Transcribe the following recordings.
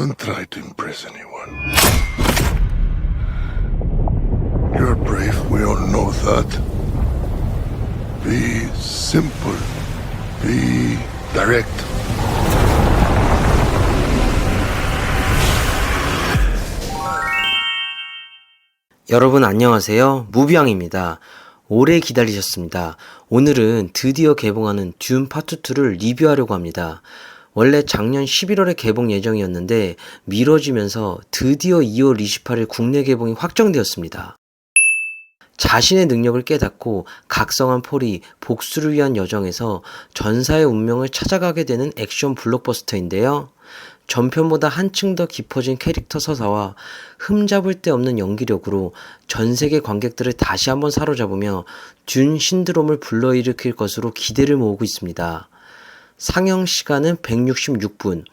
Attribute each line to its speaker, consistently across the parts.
Speaker 1: Don't try to impress anyone. You're brave, we all know that. Be simple. Be direct.
Speaker 2: 여러분 안녕하세요. 무비앙입니다. 오래 기다리셨습니다. 오늘은 드디어 개봉하는 듄 파트 2를 리뷰하려고 합니다. 원래 작년 11월에 개봉 예정이었는데 미뤄지면서 드디어 2월 28일 국내 개봉이 확정되었습니다. 자신의 능력을 깨닫고 각성한 폴이 복수를 위한 여정에서 전사의 운명을 찾아가게 되는 액션 블록버스터인데요. 전편보다 한층 더 깊어진 캐릭터 서사와 흠잡을 데 없는 연기력으로 전 세계 관객들을 다시 한번 사로잡으며 듄 신드롬을 불러일으킬 것으로 기대를 모으고 있습니다. 상영 시간은 166분,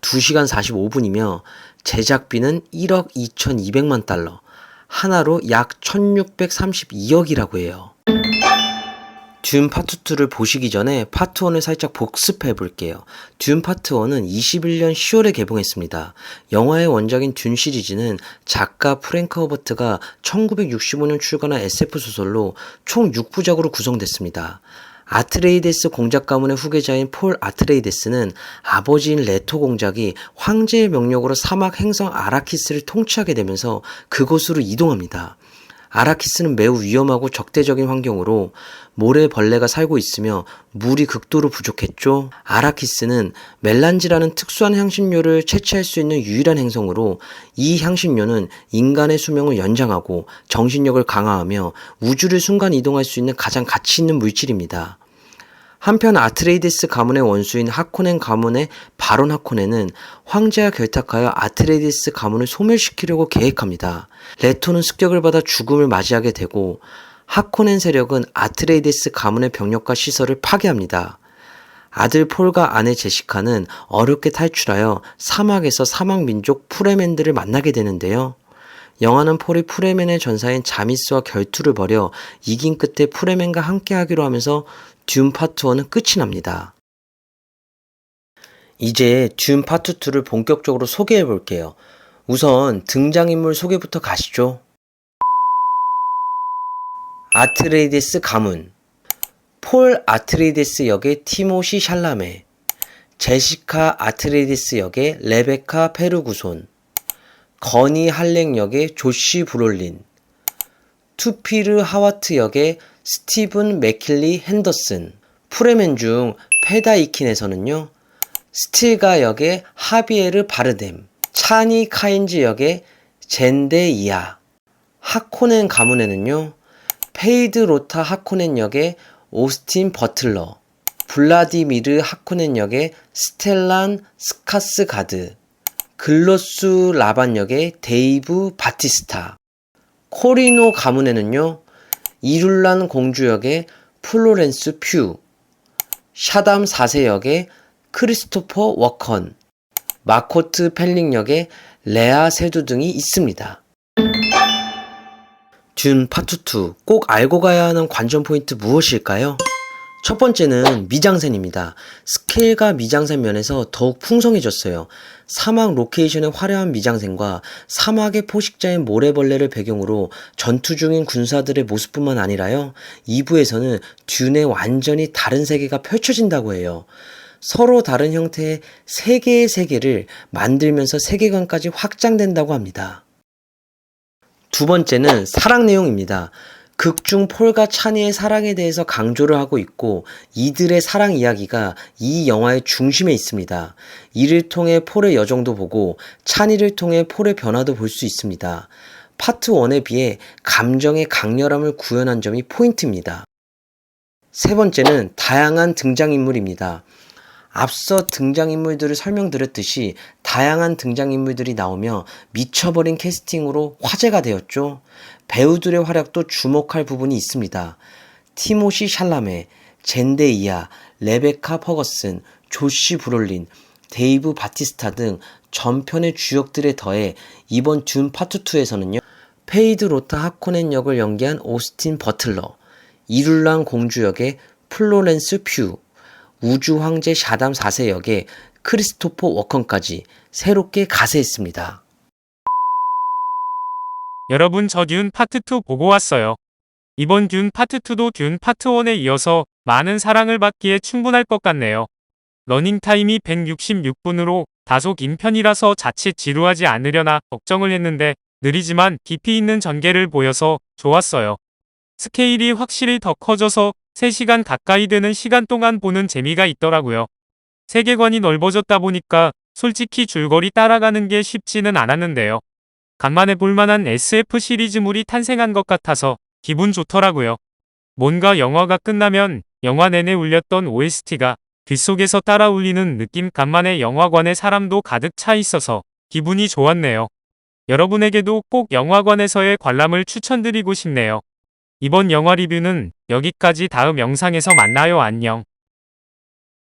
Speaker 2: 2시간 45분이며 제작비는 1억 2,200만 달러, 하나로 약 1,632억이라고 해요. 듄 파트 2를 보시기 전에 파트 1을 살짝 복습해 볼게요. 듄 파트 1은 21년 10월에 개봉했습니다. 영화의 원작인 듄 시리즈는 작가 프랭크 허버트가 1965년 출간한 SF 소설로 총 6부작으로 구성됐습니다. 아트레이데스 공작 가문의 후계자인 폴 아트레이데스는 아버지인 레토 공작이 황제의 명령으로 사막 행성 아라키스를 통치하게 되면서 그곳으로 이동합니다. 아라키스는 매우 위험하고 적대적인 환경으로 모래벌레가 살고 있으며 물이 극도로 부족했죠. 아라키스는 멜란지라는 특수한 향신료를 채취할 수 있는 유일한 행성으로 이 향신료는 인간의 수명을 연장하고 정신력을 강화하며 우주를 순간 이동할 수 있는 가장 가치 있는 물질입니다. 한편 아트레이데스 가문의 원수인 하코넨 가문의 바론 하코넨은 황제와 결탁하여 아트레이데스 가문을 소멸시키려고 계획합니다. 레토는 습격을 받아 죽음을 맞이하게 되고 하코넨 세력은 아트레이데스 가문의 병력과 시설을 파괴합니다. 아들 폴과 아내 제시카는 어렵게 탈출하여 사막에서 사막 민족 프레맨들을 만나게 되는데요. 영화는 폴이 프레맨의 전사인 자미스와 결투를 벌여 이긴 끝에 프레맨과 함께하기로 하면서 듄 파트 1은 끝이 납니다. 이제 듄 파트 2를 본격적으로 소개해 볼게요. 우선 등장인물 소개부터 가시죠. 아트레이데스 가문 폴 아트레이데스 역의 티모시 샬라메 제시카 아트레이데스 역의 레베카 페르구손 거니 할렉 역의 조시 브롤린 투피르 하와트 역의 스티븐 맥킬리 핸더슨 프레맨 중 페다이킨에서는요 스틸가 역의 하비에르 바르뎀 차니 카인즈 역의 젠데 이아 하코넨 가문에는요 페이드 로타 하코넨 역의 오스틴 버틀러 블라디미르 하코넨 역의 스텔란 스카스 가드 글로스 라반 역의 데이브 바티스타 코리노 가문에는요 이룰란 공주 역의 플로렌스 퓨 샤담 4세 역의 크리스토퍼 워컨 마코트 펠링 역의 레아 세두 등이 있습니다. 준 파트 2꼭 알고 가야 하는 관전 포인트 무엇일까요? 첫 번째는 미장센입니다. 스케일과 미장센 면에서 더욱 풍성해졌어요. 사막 로케이션의 화려한 미장센과 사막의 포식자인 모래벌레를 배경으로 전투 중인 군사들의 모습뿐만 아니라요. 2부에서는 듄의 완전히 다른 세계가 펼쳐진다고 해요. 서로 다른 형태의 세 개의 세계를 만들면서 세계관까지 확장된다고 합니다. 두 번째는 사랑 내용입니다. 극중 폴과 찬이의 사랑에 대해서 강조를 하고 있고 이들의 사랑 이야기가 이 영화의 중심에 있습니다. 이를 통해 폴의 여정도 보고 찬이를 통해 폴의 변화도 볼 수 있습니다. 파트 1에 비해 감정의 강렬함을 구현한 점이 포인트입니다. 세 번째는 다양한 등장인물입니다. 앞서 등장인물들을 설명드렸듯이 다양한 등장인물들이 나오며 미쳐버린 캐스팅으로 화제가 되었죠. 배우들의 활약도 주목할 부분이 있습니다. 티모시 샬라메, 젠데이아, 레베카 퍼거슨, 조시 브롤린, 데이브 바티스타 등 전편의 주역들에 더해 이번 듄 파트 2에서는요. 페이드 로타 하코넨 역을 연기한 오스틴 버틀러, 이룰란 공주 역의 플로렌스 퓨, 우주 황제 샤담 4세 역의 크리스토퍼 워컨까지 새롭게 가세했습니다.
Speaker 3: 여러분 저 듄 파트 2 보고 왔어요. 이번 듄 파트 2도 듄 파트 1에 이어서 많은 사랑을 받기에 충분할 것 같네요. 러닝타임이 166분으로 다소 긴 편이라서 자칫 지루하지 않으려나 걱정을 했는데 느리지만 깊이 있는 전개를 보여서 좋았어요. 스케일이 확실히 더 커져서 3시간 가까이 되는 시간 동안 보는 재미가 있더라고요. 세계관이 넓어졌다 보니까 솔직히 줄거리 따라가는 게 쉽지는 않았는데요. 간만에 볼만한 SF 시리즈물이 탄생한 것 같아서 기분 좋더라고요. 뭔가 영화가 끝나면 영화 내내 울렸던 OST가 귓속에서 따라 울리는 느낌 간만에 영화관에 사람도 가득 차 있어서 기분이 좋았네요. 여러분에게도 꼭 영화관에서의 관람을 추천드리고 싶네요. 이번 영화 리뷰는 여기까지 다음 영상에서 만나요 안녕.